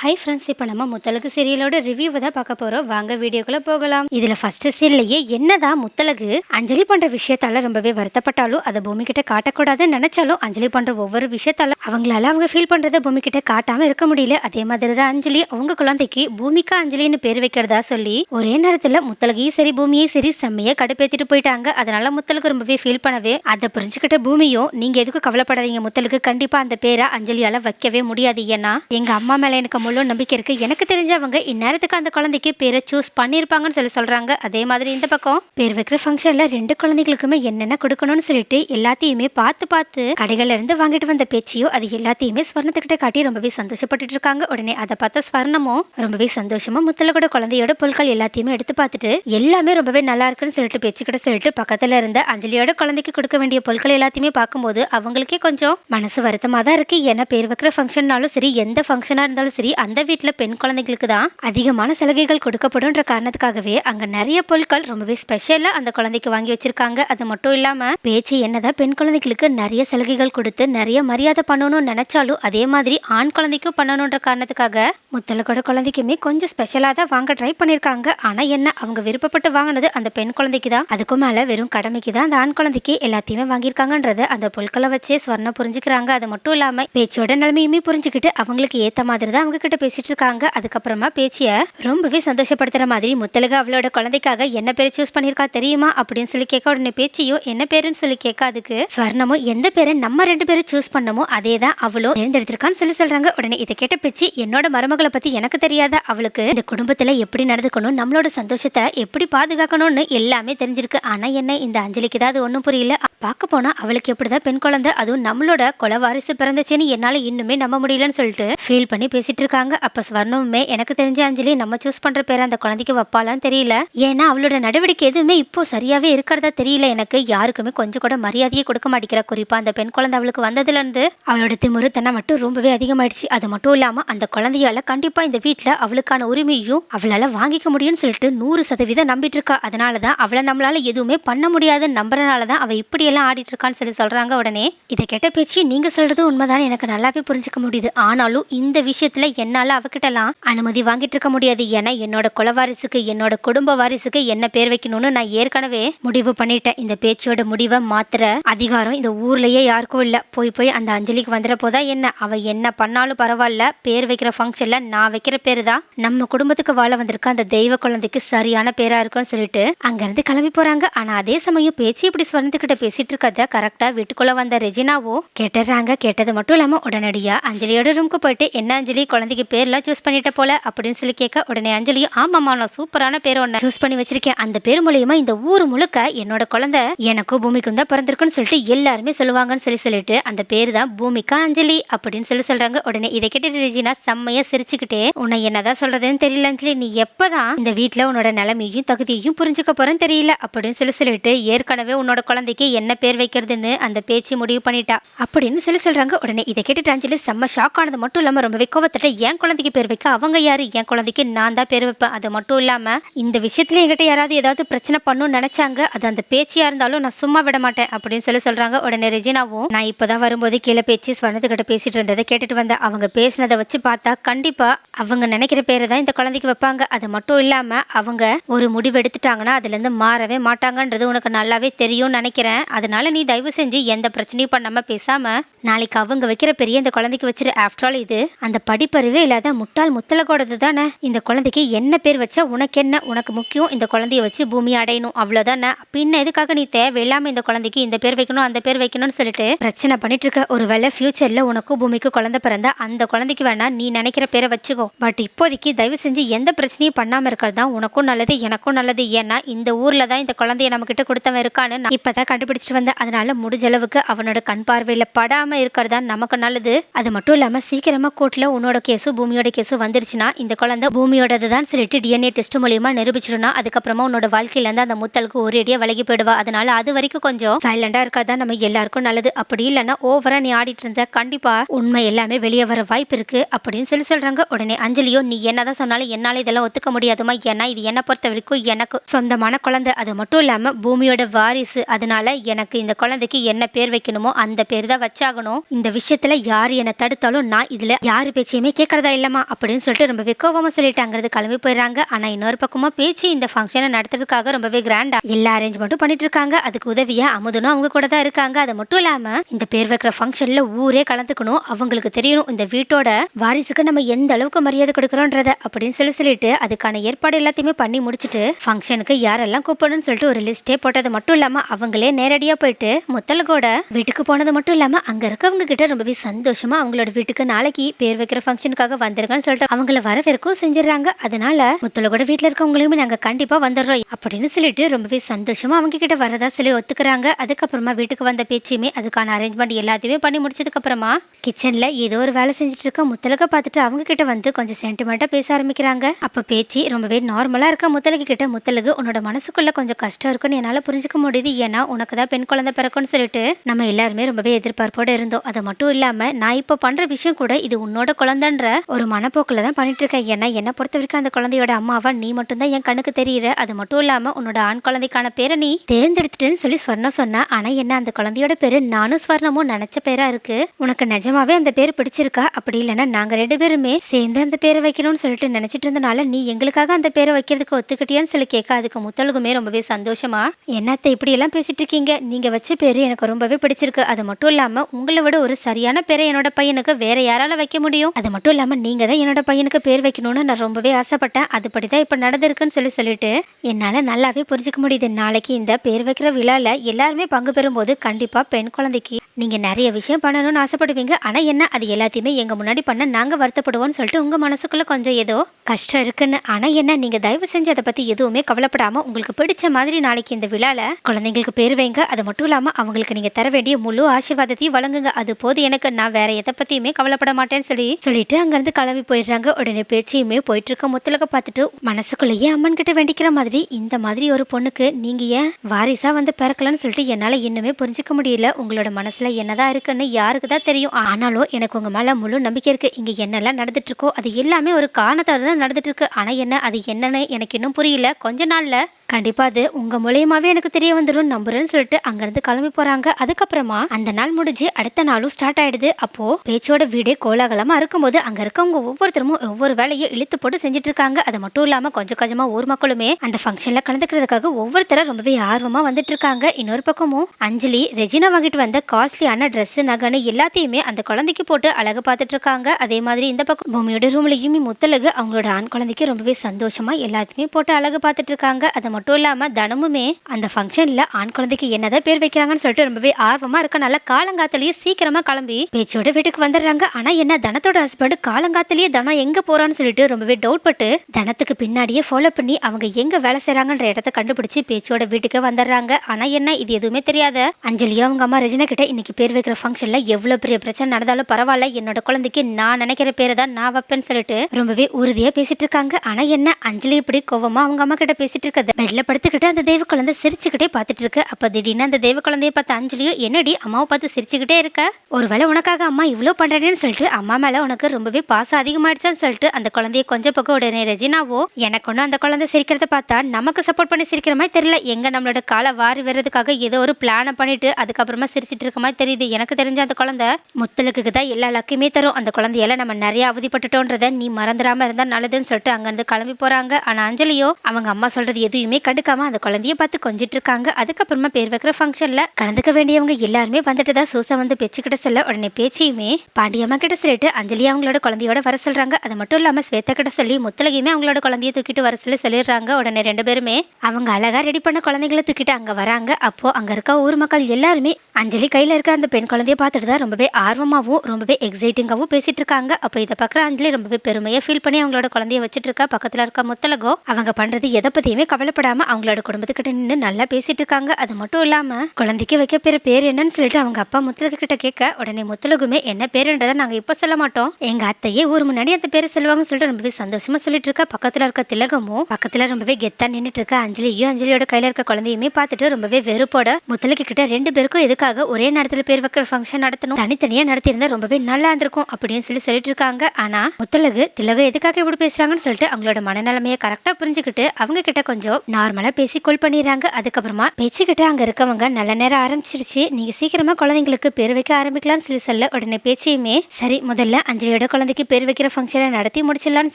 Hi friends இப்போ நம்ம முத்தலகு சீரியலோட ரிவ்யூவை தான் பார்க்க போகிறோம் வாங்க வீடியோக்குள்ளே போகலாம். இதில் ஃபர்ஸ்ட் சீன்லேயே என்னதான் முத்தலகு அஞ்சலி பண்ணுற விஷயத்தால ரொம்பவே வருத்தப்பட்டாலும் அதை பூமி கிட்ட காட்டக்கூடாதுன்னு நினைச்சாலும் அஞ்சலி பண்ணுற ஒவ்வொரு விஷயத்தால அவங்களால அவங்க ஃபீல் பண்ணுறத பூமி கிட்ட காட்டாமல் இருக்க முடியல. அதே மாதிரி தான் அஞ்சலி அவங்க குழந்தைக்கு பூமிக்கா அஞ்சலின்னு பேர் வைக்கிறதா சொல்லி ஒரே நேரத்தில் முத்தலகையும் சரி பூமியும் சரி செம்மையாக கடுப்பேற்றிட்டு போயிட்டாங்க. அதனால முத்தலுக்கு ரொம்பவே ஃபீல் பண்ணவே அதை புரிஞ்சுக்கிட்ட பூமியும் நீங்கள் எதுக்கும் கவலைப்படாதீங்க முத்தலுக்கு கண்டிப்பாக அந்த பேரை அஞ்சலியால் வைக்கவே முடியாது. ஏன்னா எங்கள் அம்மா மேலே எனக்கு அவங்களும் நம்பிக்கை இருக்கு. எனக்கு தெரிஞ்சவங்க இந்நேரத்துக்கு அந்த குழந்தைக்கு பேரை சூஸ் பண்ணியிருப்பாங்கன்னு சொல்லி சொல்றாங்க. அதே மாதிரி இந்த பக்கம் பேர் வைக்கிற ஃபங்க்ஷன்ல ரெண்டு குழந்தைகளுக்குமே என்னென்ன கொடுக்கணும்னு சொல்லிட்டு எல்லாத்தையுமே பார்த்து பார்த்து கடைகள்ல இருந்து வாங்கிட்டு வந்த பேச்சியோ அது எல்லாத்தையுமே ஸ்வர்ணத்துக்கிட்ட காட்டி ரொம்பவே சந்தோஷப்பட்டுட்டு இருக்காங்க. உடனே அதை பார்த்த ஸ்வர்ணமும் ரொம்பவே சந்தோஷமா முத்தல கூட குழந்தையோட பொருட்கள் எல்லாத்தையுமே எடுத்து பார்த்துட்டு எல்லாமே ரொம்பவே நல்லா இருக்குன்னு சொல்லிட்டு பேச்சுக்கிட்ட சொல்லிட்டு பக்கத்துல இருந்த அஞ்சலியோட குழந்தைக்கு கொடுக்க வேண்டிய பொருட்கள் எல்லாத்தையுமே பார்க்கும்போது அவங்களுக்கே கொஞ்சம் மனசு வருத்தமா தான் இருக்கு. ஏன்னா பேர் வைக்கிற ஃபங்க்ஷன்னாலும் சரி எந்த ஃபங்க்ஷனாக இருந்தாலும் சரி அந்த வீட்டில் பெண் குழந்தைகளுக்கு தான் அதிகமான சலுகைகள் கொடுக்கப்படும்ன்ற காரணத்துக்காகவே அங்கே நிறைய பொருட்கள் ரொம்பவே ஸ்பெஷலாக அந்த குழந்தைக்கு வாங்கி வச்சிருக்காங்க. அது மட்டும் இல்லாமல் பேச்சு என்னதான் பெண் குழந்தைகளுக்கு நிறைய சலுகைகள் கொடுத்து நிறைய மரியாதை பண்ணணும்னு நினைச்சாலும் அதே மாதிரி ஆண் குழந்தைக்கும் பண்ணணுன்ற காரணத்துக்காக முத்தலக்கோட குழந்தைக்குமே கொஞ்சம் ஸ்பெஷலாக தான் வாங்க ட்ரை பண்ணியிருக்காங்க ஆனால் என்ன அவங்க விருப்பப்பட்டு வாங்கினது அந்த பெண் குழந்தைக்கு தான். அதுக்கும் மேலே வெறும் கடமைக்கு தான் அந்த ஆண் குழந்தைக்கு எல்லாத்தையுமே வாங்கியிருக்காங்கன்றத அந்த பொருட்களை வச்சே ஸ்வர்ணம் புரிஞ்சுக்கிறாங்க. அது மட்டும் இல்லாமல் பேச்சோட நிலைமையுமே புரிஞ்சுக்கிட்டு அவங்களுக்கு ஏற்ற மாதிரி தான் அவங்க கிட்ட பேசிட்டு இருக்காங்க அதுக்கப்புறமா பேச்சிய ரொம்பவே சந்தோஷப்படுத்துற மாதிரி முத்தலக அவளோட குழந்தைக்காக என்ன பேர் சூஸ் பண்ணியிருக்கா தெரியுமா? அப்படின்னு சொல்லி கேட்க உடனே பேச்சியோ என்ன பேருன்னு சொல்லி கேட்க அதுக்கு ஸ்வர்ணமோ எந்த பேரை நம்ம ரெண்டு பேரும் சூஸ் பண்ணமோ அதே தான் அவளோ தேர்ந்தெடுத்திருக்கான்னு சொல்லி சொல்றாங்க. உடனே இதை கேட்ட பேச்சு என்னோட மருமகளை பத்தி எனக்கு தெரியாத? அவளுக்கு இந்த குடும்பத்துல எப்படி நடந்துக்கணும்? நம்மளோட சந்தோஷத்தை எப்படி பாதுகாக்கணும்னு எல்லாமே தெரிஞ்சிருக்கு. ஆனா என்ன இந்த அஞ்சலிக்கு ஏதாவது ஒன்றும் புரியல? பார்க்க போனா அவளுக்கு எப்படிதான் பெண் குழந்தை அதுவும் நம்மளோட கொலை வாரிசு பிறந்துச்சுன்னு என்னால இன்னுமே நம்ப முடியலன்னு சொல்லிட்டு ஃபீல் பண்ணி பேசிட்டு இருக்காங்க. அப்ப ஸ்வர்ணமுமே எனக்கு தெரிஞ்ச அஞ்சலி நம்ம சூஸ் பண்ற பேர் அந்த குழந்தைக்கு வைப்பாளான்னு தெரியல. ஏன்னா அவளோட நடவடிக்கை எதுவுமே இப்போ சரியாவே இருக்கிறதா தெரியல. எனக்கு யாருக்குமே கொஞ்சம் கூட மரியாதையே கொடுக்க மாட்டேங்கிறா. குறிப்பா அந்த பெண் குழந்தை அவளுக்கு வந்ததுல இருந்து அவளோட திமுருத்தனம் மட்டும் ரொம்பவே அதிகமாயிடுச்சு. அது மட்டும் இல்லாம அந்த குழந்தையால கண்டிப்பா இந்த வீட்டில் அவளுக்கான உரிமையும் அவளால வாங்கிக்க முடியும்னு சொல்லிட்டு நூறு சதவீதம் நம்பிட்டு இருக்கா. அதனாலதான் அவளை நம்மளால எதுவுமே பண்ண முடியாதுன்னு நம்புறனாலதான் அவ இப்படி ஆடிட்டு இருக்கான்னு சொல்லி சொல்றாங்க உடனே. இதை கெட்ட பேச்சு நீங்க சொல்றது உண்மைதான் எனக்கு நல்லாவே புரிஞ்சுக்க முடியுது. ஆனாலும் இந்த விஷயத்துல என்னால அவகிட்டலாம் அனுமதி வாங்கிட்டு இருக்க முடியாது. ஏன்னா என்னோட குல வாரிசுக்கு என்னோட குடும்ப வாரிசுக்கு என்ன பேர் வைக்கணும்னு நான் ஏற்கனவே முடிவு பண்ணிட்டேன். இந்த பேச்சோட முடிவை மாத்திர அதிகாரம் இந்த ஊர்லயே யாருக்கும் இல்ல. போய் போய் அந்த அஞ்சலிக்கு வந்துட போதா என்ன? அவ என்ன பண்ணாலும் பரவாயில்ல. பேர் வைக்கிற ஃபங்க்ஷன்ல நான் வைக்கிற பேரு தான் நம்ம குடும்பத்துக்கு வாழ வந்திருக்க அந்த தெய்வ குழந்தைக்கு சரியான பேரா இருக்கும்னு சொல்லிட்டு அங்கிருந்து கிளம்பி போறாங்க. ஆனா அதே சமயம் பேச்சு இப்படி ஸ்வர்ணத்துக்கிட்ட பேசிட்டு கரெக்டாக வீட்டுக்குள்ளே வந்த ரெஜினாவோ கேட்டுறாங்க. கேட்டது மட்டும் இல்லாமல் உடனடியாக அஞ்சலியோட ரூமுக்கு போயிட்டு என்ன அஞ்சலி? குழந்தைக்கு பேர்லாம் சூஸ் பண்ணிட்ட போல? அப்படின்னு சொல்லி கேட்க உடனே அஞ்சலியும் ஆமாம்மா நான் சூப்பரான பேர் ஒன்று சூஸ் பண்ணி வச்சிருக்கேன். அந்த பேர் மூலியமா இந்த ஊர் முழுக்க என்னோட குழந்தை எனக்கும் பூமிக்கும் தான் பிறந்திருக்குன்னு சொல்லிட்டு எல்லாருமே சொல்லுவாங்கன்னு சொல்லி சொல்லிட்டு அந்த பேர் தான் பூமிகா அஞ்சலி அப்படின்னு சொல்லி சொல்றாங்க. உடனே இதை கேட்டு ரெஜினா செம்மையா சிரிச்சுக்கிட்டே உன்னை என்னதான் சொல்றதுன்னு தெரியல அஞ்சலி. நீ எப்பதான் இந்த வீட்டில் உன்னோட நிலைமையும் தகுதியையும் புரிஞ்சுக்க போறேன்னு தெரியல அப்படின்னு சொல்லி சொல்லிட்டு ஏற்கனவே உன்னோட குழந்தைக்கு என்ன பேர் வைக்கிறதுன்னு அந்த பேச்சு முடிவு பண்ணிட்டா. அப்படின்னு சொல்லி சொல்றாங்க. உடனே இதை கேட்டுட்டு அஞ்சலி செம்ம ஷாக் ஆனது மட்டும் இல்லாம ரொம்ப கோவத்தட்ட என் குழந்தைக்கு பேர் வைக்க அவங்க யாரு? என் குழந்தைக்கு நான் தான் பேர் வைப்பேன். அது மட்டும் இல்லாம இந்த விஷயத்துல என்கிட்ட யாராவது ஏதாவது பிரச்சனை பண்ணணும்னு நினைச்சாங்க. அது அந்த பேச்சியா இருந்தாலும் நான் சும்மா விட மாட்டேன் அப்படின்னு சொல்லி சொல்றாங்க. உடனே ரெஜினாவும் நான் இப்பதான் வரும்போது கீழே பேச்சு ஸ்வர்ணத்துக்கிட்ட பேசிட்டு இருந்ததை கேட்டுட்டு வந்தேன். அவங்க பேசினதை வச்சு பார்த்தா கண்டிப்பா அவங்க நினைக்கிற பேரை தான் இந்த குழந்தைக்கு வைப்பாங்க. அது மட்டும் இல்லாம அவங்க ஒரு முடிவு எடுத்துட்டாங்கன்னா அதுல இருந்து மாறவே மாட்டாங்கன்றது உனக்கு நல்லாவே தெரியும்னு நினைக்கிறேன். அதனால நீ தயவு செஞ்சு எந்த பிரச்சனையும் பண்ணாம பேசாம நாளைக்கு அவங்க வைக்கிற பெரிய இந்த குழந்தைக்கு வச்சிரு. ஆஃப்டர் ஆல் இது அந்த படிப்பறிவே இல்லாத முட்டாள் முத்தலகோடது தானே. இந்த குழந்தைக்கு என்ன பேர் வச்சா உனக்கு என்ன உனக்கு முக்கியம்? இந்த குழந்தைய வச்சு பூமி அடையணும் அவ்வளோதானே பின்ன எதுக்காக நீ தேவையில்லாம இந்த குழந்தைக்கு இந்த பேர் வைக்கணும் அந்த பேர் வைக்கணும்னு சொல்லிட்டு பிரச்சனை பண்ணிட்டு இருக்க ஒருவேளை ஃபியூச்சர்ல உனக்கும் பூமிக்கு குழந்தை பிறந்தா அந்த குழந்தைக்கு வேணா நீ நினைக்கிற பேரை வச்சுக்கோ. பட் இப்போதைக்கு தயவு செஞ்சு எந்த பிரச்சனையும் பண்ணாம இருக்கிறது தான் உனக்கும் நல்லது எனக்கும் நல்லது. ஏன்னா இந்த ஊர்ல தான் இந்த குழந்தைய நம்ம கிட்ட கொடுத்தவன் இருக்கான்னு நான் இப்பதான் கண்டுபிடிச்சிட்டு வந்தேன் அதனால முடிஞ்ச அளவுக்கு அவனோட கண் பார்வையில படாம இருக்கிறது தான் நமக்கு நல்லது. அது மட்டும் இல்லாம சீக்கிரமா கோர்ட்ல உன்னோட கேஸும் பூமியோட கேஸும் வந்துருச்சுன்னா இந்த குழந்தை பூமியோடது தான் சொல்லிட்டு டிஎன்ஏ டெஸ்ட் மூலியமா நிரூபிச்சிடும்னா அதுக்கப்புறமா உன்னோட வாழ்க்கையில இருந்து அந்த முத்தலுக்கு ஒரேடியாக விலகி போயிடுவா. அதனால அது வரைக்கும் கொஞ்சம் சைலண்டா இருக்கிறதா நம்ம எல்லாருக்கும் நல்லது. அப்படி இல்லைன்னா ஓவரா நீ ஆடிட்டு இருந்த கண்டிப்பா உண்மை எல்லாமே வெளியே வர வாய்ப்பு இருக்கு அப்படின்னு சொல்லி சொல்றாங்க. உடனே அஞ்சலியோ நீ என்னதான் சொன்னாலும் என்னால இதெல்லாம் ஒத்துக்க முடியாதுமா ஏன்னா இது என்ன பொறுத்த வரைக்கும் எனக்கு சொந்தமான குழந்தை. அது மட்டும் இல்லாம பூமியோட வாரிசு. அதனால எனக்கு எனக்கு இந்த குழந்தைக்கு என்ன பேர் வைக்கணுமோ அந்த பேர் தான் வச்சாகணும். இந்த விஷயத்துல யார் என்னை தடுத்தாலும் நான் இதுல யாரு பேச்சையுமே கேட்கறதா இல்லம்மா அப்படின்னு சொல்லிட்டு ரொம்பவே கோபமா சொல்லிட்டாங்கிறது. கிளம்பி போயிடுறாங்க. ஆனா இன்னொரு பக்கமா பேச்சு இந்த ஃபங்க்ஷனை நடத்துறதுக்காக ரொம்பவே கிராண்டா எல்லா அரேஞ்ச்மெண்ட்டும் பண்ணிட்டு இருக்காங்க அதுக்கு உதவியா அமுதனும் அவங்க கூட தான் இருக்காங்க. அது மட்டும் இல்லாம இந்த பேர் வைக்கிற ஃபங்க்ஷன்ல ஊரே கலந்துக்கணும். அவங்களுக்கு தெரியணும் இந்த வீட்டோட வாரிசுக்கு நம்ம எந்த அளவுக்கு மரியாதை கொடுக்குறோன்றத அப்படின்னு சொல்லி சொல்லிட்டு அதுக்கான ஏற்பாடு எல்லாத்தையுமே பண்ணி முடிச்சுட்டு ஃபங்க்ஷனுக்கு யாரெல்லாம் கூப்பிடணும்னு சொல்லிட்டு ஒரு லிஸ்டே போட்டது மட்டும் இல்லாம அவங்களே நேரடியா போயிட்டு முத்தலகோட வீட்டுக்கு போனது மட்டும் இல்லாம அங்க இருக்கவங்க கிட்ட ரொம்பவே சந்தோஷமா அவங்களோட வீட்டுக்கு நாளைக்கு பேர் வைக்கிற ஃபங்க்ஷனுக்காக வந்திருக்கான்னு சொல்லிட்டு அவங்கள வரவேற்கும் செஞ்சிடறாங்க. அதனால முத்தலகோட வீட்டுல இருக்கவங்களையுமே நாங்க கண்டிப்பா வந்துடுறோம் அப்படின்னு சொல்லிட்டு ரொம்பவே சந்தோஷமா அவங்க கிட்ட வரதா சொல்லி ஒத்துக்கிறாங்க. அதுக்கப்புறமா வீட்டுக்கு வந்த பேச்சையுமே அதுக்கான அரேஞ்ச்மெண்ட் எல்லாத்தையுமே பண்ணி முடிச்சதுக்கு அப்புறமா கிச்சன்ல ஏதோ ஒரு வேலை செஞ்சுட்டு இருக்க முத்தலக பார்த்துட்டு அவங்க கிட்ட வந்து கொஞ்சம் சென்டிமெண்டா பேச ஆரம்பிக்கிறாங்க. அப்ப பேச்சு ரொம்பவே நார்மலா இருக்க முத்தலகு கிட்ட முத்தலகு உன்னோட மனசுக்குள்ள கொஞ்சம் கஷ்டம் இருக்குன்னு என்னால புரிஞ்சுக்க முடியுது. ஏன்னா உனக்கு தான் பெண் குழந்தை பிறக்கும்னு சொல்லிட்டு நம்ம எல்லாருமே ரொம்பவே எதிர்பார்ப்போட இருந்தோம். அது மட்டும் இல்லாம நான் இப்போ பண்ற விஷயம் கூட இது உன்னோட குழந்தைன்ற ஒரு மனப்போக்கில் தான் பண்ணிட்டு இருக்கேன் ஏன்னா என்னை பொறுத்த வரைக்கும் அந்த குழந்தையோட அம்மாவா நீ மட்டும்தான் என் கண்ணுக்கு தெரியுற. அது மட்டும் இல்லாம உன்னோட ஆண் குழந்தைக்கான பேரை நீ தேர்ந்தெடுத்துட்டேன்னு சொல்லி ஸ்வர்ணம் சொன்னா ஆனா என்ன அந்த குழந்தையோட பேரு நானும் ஸ்வர்ணமும் நினைச்ச பேரா இருக்கு? உனக்கு நிஜமாவே அந்த பேர் பிடிச்சிருக்கா? அப்படி இல்லைன்னா நாங்க ரெண்டு பேருமே சேர்ந்து அந்த பேரை வைக்கணும்னு சொல்லிட்டு நினைச்சிட்டு இருந்தனால நீ எங்களுக்காக அந்த பேரை வைக்கிறதுக்கு ஒத்துக்கிட்டியான்னு சொல்லி கேட்க அதுக்கு முத்தலுக்குமே ரொம்பவே சந்தோஷமா? என்னத்த இப்படி எல்லாம் பேசிட்டு இருக்கீங்க? நீங்கள் வச்ச பேர் எனக்கு ரொம்பவே பிடிச்சிருக்கு. அது மட்டும் இல்லாமல் உங்களை விட ஒரு சரியான பேரை என்னோட பையனுக்கு வேற யாரால வைக்க முடியும்? அது மட்டும் இல்லாமல் நீங்கள் தான் என்னோட பையனுக்கு பேர் வைக்கணும்னு நான் ரொம்பவே ஆசைப்பட்டேன். அதுபடிதான் இப்போ நடந்திருக்குன்னு சொல்லி சொல்லிட்டு என்னால் நல்லாவே புரிஞ்சுக்க முடியுது. நாளைக்கு இந்த பேர் வைக்கிற விழாவில் எல்லாருமே பங்கு பெறும்போது கண்டிப்பாக பெண் குழந்தைக்கு நீங்கள் நிறைய விஷயம் பண்ணணும்னு ஆசைப்படுவீங்க. ஆனால் என்ன? அது எல்லாத்தையுமே எங்கள் முன்னாடி பண்ண நாங்கள் வருத்தப்படுவோம்னு சொல்லிட்டு உங்கள் மனசுக்குள்ளே கொஞ்சம் ஏதோ கஷ்டம் இருக்குன்னு. ஆனால் என்ன? நீங்கள் தயவு செஞ்சு அதை பற்றி எதுவுமே கவலைப்படாமல் உங்களுக்கு பிடிச்ச மாதிரி நாளைக்கு இந்த விழாவில் குழந்தைங்களுக்கு பேர் வைங்க. அது மட்டும் இல்லாமல் அவங்களுக்கு நீங்கள் தர வேண்டிய முழு ஆசீர்வாதத்தையும் வழங்குங்க. அது போது எனக்கு. நான் வேற எதை பற்றியுமே கவலைப்பட மாட்டேன்னு சொல்லி சொல்லிட்டு அங்கேருந்து கிளம்பி போயிடுறாங்க. உடனே பேச்சையுமே போயிட்டு இருக்க முத்தலக பார்த்துட்டு மனசுக்குள்ளேயே அம்மன் கிட்ட வேண்டிக்கிற மாதிரி இந்த மாதிரி ஒரு பொண்ணுக்கு நீங்கள் ஏன் வாரிசாக வந்து பிறக்கலன்னு சொல்லிட்டு என்னால் இன்னுமே புரிஞ்சுக்க முடியல. உங்களோட மனசில் என்னதான் இருக்குன்னு யாருக்கு தான் தெரியும். ஆனாலும் எனக்கு உங்கள் மேலே முழு நம்பிக்கை இருக்குது இங்கே என்னெல்லாம் நடந்துட்டு இருக்கோ அது எல்லாமே ஒரு காரணத்தால் தான் நடந்துட்டு இருக்கு ஆனால் என்ன அது என்னன்னு எனக்கு இன்னும் புரியல. கொஞ்ச நாளில் கண்டிப்பாக அது உங்கள் மூலியமாகவே எனக்கு தெரிய வந்துடும் நம்புறேன்னு சொல்லிட்டு அங்கேருந்து கிளம்பி போகிறாங்க அதுக்கப்புறமா அந்த நாள் முடிஞ்சு அடுத்த நாளும் ஸ்டார்ட் ஆயிடுது. அப்போது பேச்சோட வீடே கோலாகலமாக இருக்கும்போது அங்கே இருக்கவங்க ஒவ்வொருத்தரும் ஒவ்வொரு வேலையை இழுத்து போட்டு செஞ்சுட்டு இருக்காங்க அது மட்டும் இல்லாமல் கொஞ்சம் கொஞ்சமாக ஊர் மக்களுமே அந்த ஃபங்க்ஷனில் கலந்துக்கிறதுக்காக ஒவ்வொருத்தரும் ரொம்பவே ஆர்வமாக வந்துட்டு இருக்காங்க இன்னொரு பக்கமும் அஞ்சலி ரெஜினா வாங்கிட்டு வந்த காஸ்ட்லியான ட்ரெஸ்ஸு நகைன்னு எல்லாத்தையுமே அந்த குழந்தைக்கு போட்டு அழகு பார்த்துட்டு இருக்காங்க. அதே மாதிரி இந்த பக்கம் பூமியோட ரூம்லயுமே முத்தழகு அவங்களோட ஆண் குழந்தைக்கு ரொம்பவே சந்தோஷமா எல்லாத்தையுமே போட்டு அழகு பார்த்துட்டு இருக்காங்க. அது மட்டும் இல்லாமல் தனமுமே அந்த ஃபங்க்ஷனில் ஆண் குழந்தைக்கு என்னதான் பேர் வைக்கிறாங்கன்னு சொல்லிட்டு ரொம்பவே ஆர்வமாக இருக்கனால காலங்காத்திலேயே சீக்கிரமாக கிளம்பி பேச்சோட வீட்டுக்கு வந்துடுறாங்க. ஆனால் என்ன தனத்தோட ஹஸ்பண்ட் காலங்காத்திலேயே தனம் எங்கே போகிறான்னு சொல்லிட்டு ரொம்பவே டவுட் பட்டு தனத்துக்கு பின்னாடியே ஃபாலோ பண்ணி அவங்க எங்கே வேலை செய்கிறாங்கன்ற இடத்த கண்டுபிடிச்சி பேச்சோட வீட்டுக்கு வந்துடுறாங்க. ஆனால் என்ன இது எதுவுமே தெரியாத அஞ்சலியா அவங்க அம்மா ரஜினா கிட்ட இன்னைக்கு பேர் வைக்கிற ஃபங்க்ஷனில் எவ்வளோ பெரிய பிரச்சனை நடந்தாலும் பரவாயில்ல. என்னோட குழந்தைக்கு நான் நினைக்கிற பேரை தான் நான் வைப்பேன்னு சொல்லிட்டு ரொம்பவே உறுதியாக பேசிட்டு இருக்காங்க. ஆனால் என்ன அஞ்சலி இப்படி கோவமாக அவங்க அம்மா கிட்ட பேசிட்டு இருக்கத பெட்டில் படுத்துக்கிட்டு அந்த தெய்வ குழந்தை சிரிச்சுக்கிட்டே பார்த்துட்டு இருக்கு. அப்போ திடீர்னு அந்த தெய்வ குழந்தைய பார்த்து அஞ்சலியோ என்னடி அம்மாவை பார்த்து சிரிச்சுக்கிட்டே இருக்க? ஒருவேளை உனக்காக அம்மா இவ்வளோ பண்ணுறேன்னு சொல்லிட்டு அம்மா மேலே உனக்கு ரொம்பவே பாசம் அதிகமாயிடுச்சான்னு சொல்லிட்டு அந்த குழந்தைய கொஞ்சம் பக்கம் உடனே ரெஜினாவோ எனக்கு ஒன்றும் அந்த குழந்தை சிரிக்கிறத பார்த்தா நமக்கு சப்போர்ட் பண்ணி சிரிக்கிற மாதிரி தெரியல. எங்கே நம்மளோட காலை வாரி வர்றதுக்காக ஏதோ ஒரு பிளானை பண்ணிட்டு அதுக்கப்புறமா சிரிச்சிட்டு இருக்க மாதிரி தெரியுது எனக்கு தெரிஞ்ச அந்த குழந்தை முத்தலுக்கு தான் எல்லா லக்குமே தரும். அந்த குழந்தையால நம்ம நிறைய அவதிப்பட்டுட்டோன்றத நீ மறந்துடாம இருந்தா நல்லதுன்னு சொல்லிட்டு அங்கிருந்து கிளம்பி போறாங்க. ஆனா அஞ்சலியோ அவங்க அம்மா சொல்றது எதுவுமே கண்டுக்காம அந்த குழந்தைய பார்த்து கொஞ்சிட்டு இருக்காங்க. அதுக்கப்புறமா பேர் வைக்கிற ஃபங்க்ஷன்ல கலந்துக்க வேண்டியவங்க எல்லாருமே வந்துட்டு தான் சூசா வந்து பேச்சுக்கிட்ட சொல்ல உடனே பேச்சியுமே பாண்டியம்மா கிட்ட சொல்லிட்டு அஞ்சலி அவங்களோட குழந்தையோட வர சொல்றாங்க. அது மட்டும் இல்லாம ஸ்வேதா கிட்ட சொல்லி முத்தலகையுமே அவங்களோட குழந்தைய தூக்கிட்டு வர சொல்லி சொல்லிடுறாங்க. உடனே ரெண்டு பேருமே அவங்க அழகா ரெடி பண்ண குழந்தைகளை தூக்கிட்டு அங்க வராங்க. அப்போ அங்க இருக்க ஊர் மக்கள் எல்லாருமே அஞ்சலி கையில இருக்க அந்த பெண் குழந்தைய பார்த்துட்டு தான் ரொம்பவே ஆர்வமாகவும் ரொம்பவே எக்ஸைட்டிங்காவும் பேசிட்டு இருக்காங்க அப்போ இதை பார்க்குற அஞ்சலி ரொம்பவே பெருமையாக ஃபீல் பண்ணி அவங்களோட குழந்தைய வச்சுட்டு இருக்கா பக்கத்தில் இருக்க முத்தலகோ அவங்க பண்றது எதை பற்றியுமே கவலைப்படாம அவங்களோட குடும்பத்துக்கிட்ட நின்று நல்லா பேசிட்டு இருக்காங்க அது மட்டும் இல்லாமல் குழந்தைக்கு வைக்க பேர் பேர் என்னன்னு சொல்லிட்டு அவங்க அப்பா முத்தலகு கிட்ட கேட்க உடனே முத்தலகுமே என்ன பேருன்றதை நாங்க இப்போ சொல்ல மாட்டோம். எங்க அத்தையே ஒரு முன்னாடி அந்த பேரை சொல்லுவாங்கன்னு சொல்லிட்டு ரொம்பவே சந்தோஷமா சொல்லிட்டு இருக்கா பக்கத்தில் இருக்க திலகமும் பக்கத்தில் ரொம்பவே கெத்தா நின்றுட்டு இருக்க அஞ்சலியும் அஞ்சலியோட கையில் இருக்க குழந்தையுமே பார்த்துட்டு ரொம்பவே வெறுப்போட முத்தலகு கிட்ட ரெண்டு பேருக்கும் எதுக்காக ஒரே நேரத்தில் இடத்துல பேர் வைக்கிற ஃபங்க்ஷன் நடத்தணும். தனித்தனியா நடத்தியிருந்தா ரொம்பவே நல்லா இருந்திருக்கும் அப்படின்னு சொல்லி சொல்லிட்டு இருக்காங்க ஆனா முத்தலகு திலகு எதுக்காக இப்படி பேசுறாங்கன்னு சொல்லிட்டு அவங்களோட மனநிலைமையை கரெக்டா புரிஞ்சுக்கிட்டு அவங்க கிட்ட கொஞ்சம் நார்மலா பேசி கொல் பண்ணிடுறாங்க. அதுக்கப்புறமா பேச்சுக்கிட்ட அங்க இருக்கவங்க நல்ல நேரம் ஆரம்பிச்சிருச்சு. நீங்க சீக்கிரமா குழந்தைங்களுக்கு பேர் வைக்க ஆரம்பிக்கலாம்னு சொல்லி சொல்ல உடனே பேச்சையுமே சரி முதல்ல அஞ்சலியோட குழந்தைக்கு பேர் வைக்கிற ஃபங்க்ஷனை நடத்தி முடிச்சிடலாம்னு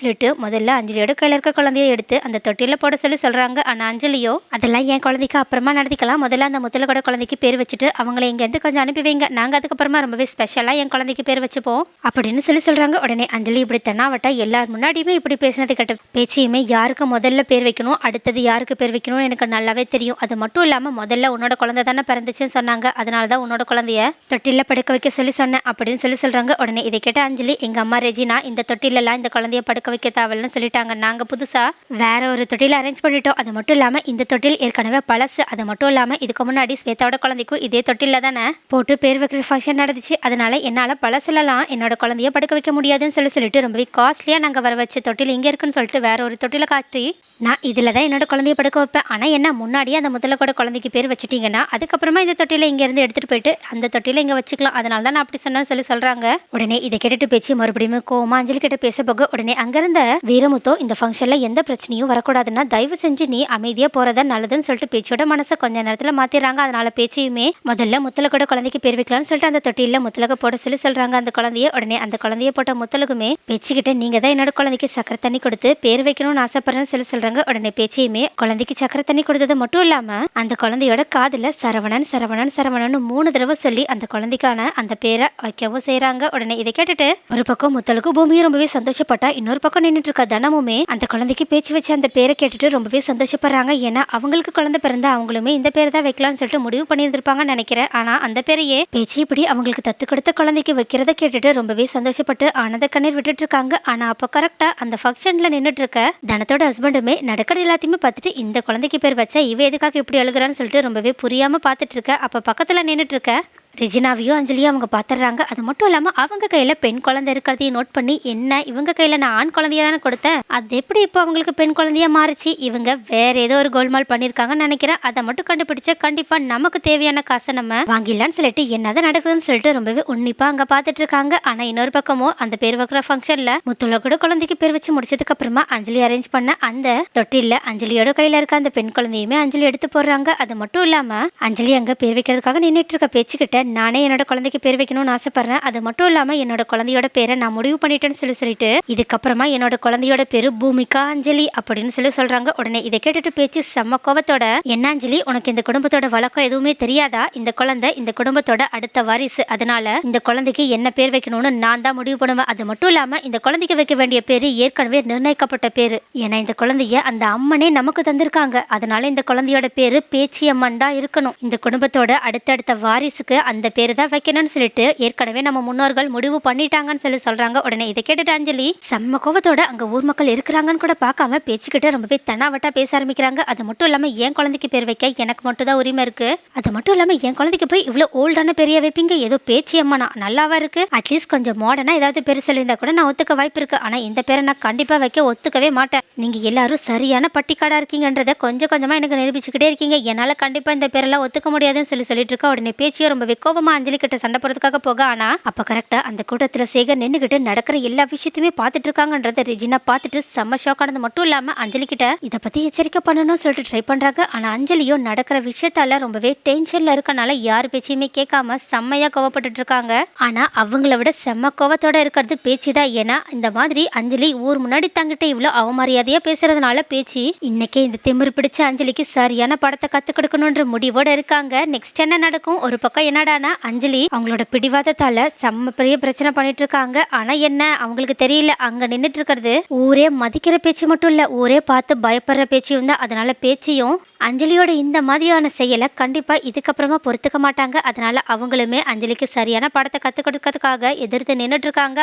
சொல்லிட்டு முதல்ல அஞ்சலியோட கையில இருக்க குழந்தைய எடுத்து அந்த தொட்டில போட சொல்லி சொல்றாங்க. ஆனா அஞ்சலியோ அதெல்லாம் என் குழந்தைக்கு அப்புறமா நடத்திக்கலாம்? முதல்ல அந்த முத்தலகோட குழந்தைக்கு பேர் வச்சுட்டு அவங்களை இங்கேருந்து கொஞ்சம் அனுப்பி வைங்க நாங்கள் அதுக்கப்புறமா ரொம்பவே ஸ்பெஷலாக என் குழந்தைக்கு பேர் வச்சுப்போம். அப்படின்னு சொல்லி சொல்கிறாங்க உடனே அஞ்சலி இப்படி தென்னாவட்டா எல்லார் முன்னாடியுமே இப்படி பேசினது கேட்ட பேச்சையுமே யாருக்கு முதல்ல பேர் வைக்கணும் அடுத்தது யாருக்கு பேர் வைக்கணும்னு எனக்கு நல்லாவே தெரியும். அது மட்டும் இல்லாமல் முதல்ல உன்னோட குழந்தை தானே பிறந்துச்சுன்னு சொன்னாங்க. அதனால தான் உன்னோட குழந்தைய தொட்டிலில் படுக்க வைக்க சொல்லி சொன்னேன் அப்படின்னு சொல்லி சொல்கிறாங்க உடனே இதை கேட்ட அஞ்சலி எங்கள் அம்மா ரெஜினா இந்த தொட்டிலெல்லாம் இந்த குழந்தைய படுக்க வைக்க தேவையில்லைன்னு சொல்லிட்டாங்க. நாங்கள் புதுசாக வேற ஒரு தொட்டில் அரேஞ்ச் பண்ணிட்டோம். அது மட்டும் இல்லாமல் இந்த தொட்டில் ஏற்கனவே பழசு. அது மட்டும் இல்லாமல் இதுக்கு முன்னாடி ஸ்வேதாவோட குழந்தைக்கும் இதே தொட்டிலில் தானே போட்டு பேர் வைக்கிற ஃபங்க்ஷன் நடந்துச்சு. அதனால என்னால் பழசுலலாம் என்னோட குழந்தைய படுக்க வைக்க முடியாதுன்னு சொல்லி சொல்லிட்டு ரொம்பவே காஸ்ட்லியாக நாங்கள் வர வச்ச தொட்டில் இங்கே இருக்குன்னு சொல்லிட்டு வேற ஒரு தொட்டில காட்டி நான் இதில் தான் என்னோட குழந்தைய படுக்க வைப்பேன். ஆனால் என்ன முன்னாடியே அந்த முதல்ல கூட குழந்தைக்கு பேர் வச்சுட்டிங்கன்னா அதுக்கப்புறமா இந்த தொட்டில இங்கேருந்து எடுத்துகிட்டு எடுத்துட்டு போயிட்டு அந்த தொட்டில இங்கே வச்சுக்கலாம். அதனால தான் நான் அப்படி சொன்னேன்னு சொல்லி சொல்கிறாங்க உடனே இதை கேட்டுட்டு பேச்சு மறுபடியும் கோமா அஞ்சலி கிட்ட பேச போக உடனே அங்கேருந்த வீரமுத்தோ இந்த ஃபங்க்ஷனில் எந்த பிரச்சனையும் வரக்கூடாதுன்னா தயவு செஞ்சு நீ அமைதியாக போகிறதா நல்லதுன்னு சொல்லிட்டு பேச்சோட மனசை கொஞ்ச நேரத்தில் மாற்றிடுறாங்க அதனால பேச்சையுமே முதல்ல முத்தலகோட குழந்தைக்கு பேர் வைக்கலாம்னு சொல்லிட்டு அந்த தொட்டியில் முத்தலக போட சொல்லி சொல்றாங்க. அந்த குழந்தைய உடனே அந்த குழந்தைய போட்ட முத்தலகுமே பேச்சுக்கிட்ட நீங்க தான் என்னோட குழந்தைக்கு சக்கரை தண்ணி கொடுத்து பேர் வைக்கணும்னு ஆசைப்படுறேன்னு சொல்லி சொல்றாங்க. உடனே பேச்சையுமே குழந்தைக்கு சக்கரை தண்ணி கொடுத்தது மட்டும் இல்லாம அந்த குழந்தையோட காதுல சரவணன் சரவணன் சரவணன் மூணு தடவை சொல்லி அந்த குழந்தைக்கான அந்த பேரை வைக்கவும் செய்கிறாங்க உடனே இதை கேட்டுட்டு ஒரு பக்கம் முத்தலுக்கு பூமியும் ரொம்பவே சந்தோஷப்பட்டா இன்னொரு பக்கம் நின்றுட்டு இருக்க தனமுமே அந்த குழந்தைக்கு பேச்சு வச்சு அந்த பேரை கேட்டுட்டு ரொம்பவே சந்தோஷப்படுறாங்க. ஏன்னா அவங்களுக்கு குழந்தை பிறந்தா அவங்களுமே இந்த பேரை தான் வைக்கலாம்னு சொல்லிட்டு முடிவு பண்ணியிருந்திருப்பாங்கன்னு நினைக்கிறேன். ஆனா அந்த பேர் சரியே. பேச்சு இப்படி அவங்களுக்கு தத்து கொடுத்த குழந்தைக்கு வைக்கிறத கேட்டுட்டு ரொம்பவே சந்தோஷப்பட்டு ஆனந்த கண்ணீர் விட்டுட்டு இருக்காங்க ஆனா அப்போ கரெக்டா அந்த ஃபங்க்ஷன்ல நின்றுட்டு இருக்க தனத்தோட ஹஸ்பண்டுமே நடக்கிறது எல்லாத்தையுமே பார்த்துட்டு இந்த குழந்தைக்கு பேர் வச்சா இவ எதுக்காக இப்படி அழுகுறான்னு சொல்லிட்டு ரொம்பவே புரியாம பார்த்துட்டு இருக்க அப்ப பக்கத்துல நின்றுட்டு இருக்க ரெஜினாவையும் அஞ்சலியும் அவங்க பார்த்துடுறாங்க. அது மட்டும் இல்லாமல் அவங்க கையில் பெண் குழந்தை இருக்கிறதையும் நோட் பண்ணி என்ன இவங்க கையில் நான் ஆண் குழந்தைய தானே கொடுத்தேன்? அது எப்படி இப்போ அவங்களுக்கு பெண் குழந்தையாக மாறிச்சு? இவங்க வேற ஏதோ ஒரு கோல்மால் பண்ணியிருக்காங்கன்னு நினைக்கிறேன். அதை மட்டும் கண்டுபிடிச்சா கண்டிப்பாக நமக்கு தேவையான காசை நம்ம வாங்கிடலான்னு சொல்லிட்டு என்னதான் நடக்குதுன்னு சொல்லிட்டு ரொம்பவே உன்னிப்பாக அங்கே பார்த்துட்டு இருக்காங்க. ஆனால் இன்னொரு பக்கமும் அந்த பேர் வைக்கிற ஃபங்க்ஷனில் முத்துல கூட குழந்தைக்கு பேர் வச்சு முடிச்சதுக்கு அப்புறமா அஞ்சலி அரேஞ்ச் பண்ண அந்த தொட்டில அஞ்சலியோட கையில் இருக்க அந்த பெண் குழந்தையுமே அஞ்சலி எடுத்து போடுறாங்க. அது மட்டும் இல்லாமல் அஞ்சலி அங்கே பேர் வைக்கிறதுக்காக நின்றுட்டு இருக்க பேச்சுக்கிட்ட நானே என்னோட குழந்தைக்கு பேர் வைக்கணும்னு ஆசைப்படுறேன். அது மட்டும் இல்லாமல் என்னோட குழந்தையோட பேரை நான் முடிவு பண்ணிட்டேன்னு சொல்லி சொல்லிட்டு இதுக்கப்புறமா என்னோட குழந்தையோட பேரு பூமிகா அஞ்சலி அப்படின்னு சொல்லி சொல்றாங்க. உடனே இதை கேட்டுட்டு பேச்சு செம்ம கோவத்தோட என்ன அஞ்சலி உனக்கு இந்த குடும்பத்தோட வழக்கம் எதுவுமே தெரியாதா? இந்த குழந்தை இந்த குடும்பத்தோட அடுத்த வாரிசு. அதனால இந்த குழந்தைக்கு என்ன பேர் வைக்கணும்னு நான் தான் முடிவு பண்ணுவேன். அது மட்டும் இல்லாம இந்த குழந்தைக்கு வைக்க வேண்டிய பேரு ஏற்கனவே நிர்ணயிக்கப்பட்ட பேரு. ஏன்னா இந்த குழந்தைய அந்த அம்மனே நமக்கு தந்திருக்காங்க. அதனால இந்த குழந்தையோட பேரு பேச்சி அம்மன் தான் இருக்கணும். இந்த குடும்பத்தோட அடுத்தடுத்த வாரிசுக்கு அந்த அந்த பேரு தான் வைக்கணும்னு சொல்லிட்டு ஏற்கனவே நம்ம முன்னோர்கள் முடிவு பண்ணிட்டாங்கன்னு சொல்லி சொல்றாங்க. உடனே இதை கேட்டுட்டு அஞ்சலி செம்ம கோவத்தோட அங்க ஊர் மக்கள் இருக்கிறாங்கன்னு கூட பார்க்காம பேச்சுக்கிட்ட ரொம்பவே தனாவட்டா பேச ஆரம்பிக்கிறாங்க. அது மட்டும் இல்லாம என் குழந்தைக்கு பேர் வைக்க எனக்கு மட்டும் தான் உரிமை இருக்கு. அது மட்டும் இல்லாம என் குழந்தைக்கு போய் இவ்வளவு ஓல்டான பெரிய வைப்பீங்க? ஏதோ பேச்சு அம்மனா நல்லாவா இருக்கு? அட்லீஸ்ட் கொஞ்சம் மாடர்னா ஏதாவது பேர் சொல்லியிருந்தா கூட நான் ஒத்துக்க வாய்ப்பு இருக்கு. ஆனா இந்த பேரை நான் கண்டிப்பா வைக்க ஒத்துக்கவே மாட்டேன். நீங்க எல்லாரும் சரியான பட்டிக்காடா இருக்கீங்கன்றத கொஞ்சம் கொஞ்சமா எனக்கு நிரூபிச்சுக்கிட்டே இருக்கீங்க. என்னால கண்டிப்பா இந்த பேரெல்லாம் ஒத்துக்க முடியாதுன்னு சொல்லி சொல்லிட்டு இருக்கா. உடனே பேச்சியோ ரொம்ப கோபமாக அஞ்சலி கிட்ட சண்டை போறதுக்காக போக ஆனா அப்ப கரெக்டா அந்த கூட்டத்துல சேகர் நின்னுகிட்டு நடக்கிற எல்லா விஷயத்தையுமே பார்த்துட்டு இருக்காங்கன்றத ரெஜினா பார்த்துட்டு செம்ம ஷாக் ஆனது மட்டும் இல்லாம அஞ்சலி கிட்ட இதை பத்தி எச்சரிக்கை பண்ணணும்னு சொல்லிட்டு ட்ரை பண்றாங்க. ஆனா அஞ்சலியும் நடக்கிற விஷயத்தால ரொம்பவே டென்ஷன்ல இருக்கனால யார் பேச்சையுமே கேட்காம செம்மையா கோவப்பட்டுட்டு இருக்காங்க. ஆனா அவங்கள விட செம்ம கோவத்தோட இருக்கிறது பேச்சு தான். ஏன்னா இந்த மாதிரி அஞ்சலி ஊர் முன்னாடி தங்கிட்ட இவ்வளோ அவமரியாதையா பேசுறதுனால பேச்சு இன்னைக்கே இந்த திமிரு பிடிச்ச அஞ்சலிக்கு சரியான படத்தை கத்து கொடுக்கணுன்ற முடிவோட இருக்காங்க. நெக்ஸ்ட் என்ன நடக்கும்? ஒரு பக்கம் என்னடா என்னடானா அஞ்சலி அவங்களோட பிடிவாதத்தால செம்ம பெரிய பிரச்சனை பண்ணிட்டு இருக்காங்க ஆனா என்ன? அவங்களுக்கு தெரியல. அங்க நின்றுட்டு இருக்கிறது ஊரே மதிக்கிற பேச்சு மட்டும் இல்ல ஊரே பார்த்து பயப்படுற பேச்சையும் தான் அதனால பேச்சையும் அஞ்சலியோட இந்த மாதிரியான செயலை கண்டிப்பாக இதுக்கப்புறமா பொறுத்துக்க மாட்டாங்க. அதனால அவங்களுமே அஞ்சலிக்கு சரியான படத்தை கற்றுக் கொடுக்கறதுக்காக எதிர்த்து நின்னுட்டு இருக்காங்க.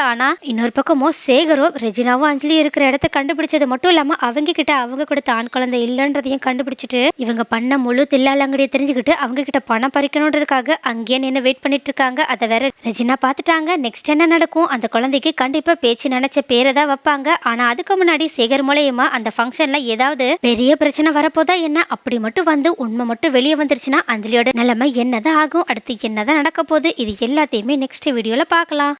இன்னொரு பக்கமும் சேகரும் ரெஜினாவும் அஞ்சலி இருக்கிற இடத்த கண்டுபிடிச்சது மட்டும் இல்லாமல் அவங்க கிட்ட அவங்க கொடுத்த ஆண் குழந்தை இல்லைன்றதையும் கண்டுபிடிச்சிட்டு இவங்க பண்ண முழு தில்லாலங்கடியை தெரிஞ்சுக்கிட்டு அவங்க கிட்ட பணம் பறிக்கணுன்றதுக்காக அங்கேயே நின்று வெயிட் பண்ணிட்டு இருக்காங்க. அதை வேற ரெஜினா பார்த்துட்டாங்க. நெக்ஸ்ட் என்ன நடக்கும்? அந்த குழந்தைக்கு கண்டிப்பாக பேச்சு நினைச்ச பேரை தான் வைப்பாங்க. ஆனால் அதுக்கு முன்னாடி சேகர் மூலயமா அந்த ஃபங்க்ஷனில் ஏதாவது பெரிய பிரச்சனை வரப்போதா என்ன? அப்படி மட்டும் வந்து உண்மை மட்டும் வெளியே வந்துருச்சுன்னா அஞ்சலியோட நிலைமை என்னதான் ஆகும்? அடுத்து என்னதான் நடக்க போகுது? இது எல்லாத்தையுமே நெக்ஸ்ட் வீடியோவில் பார்க்கலாம்.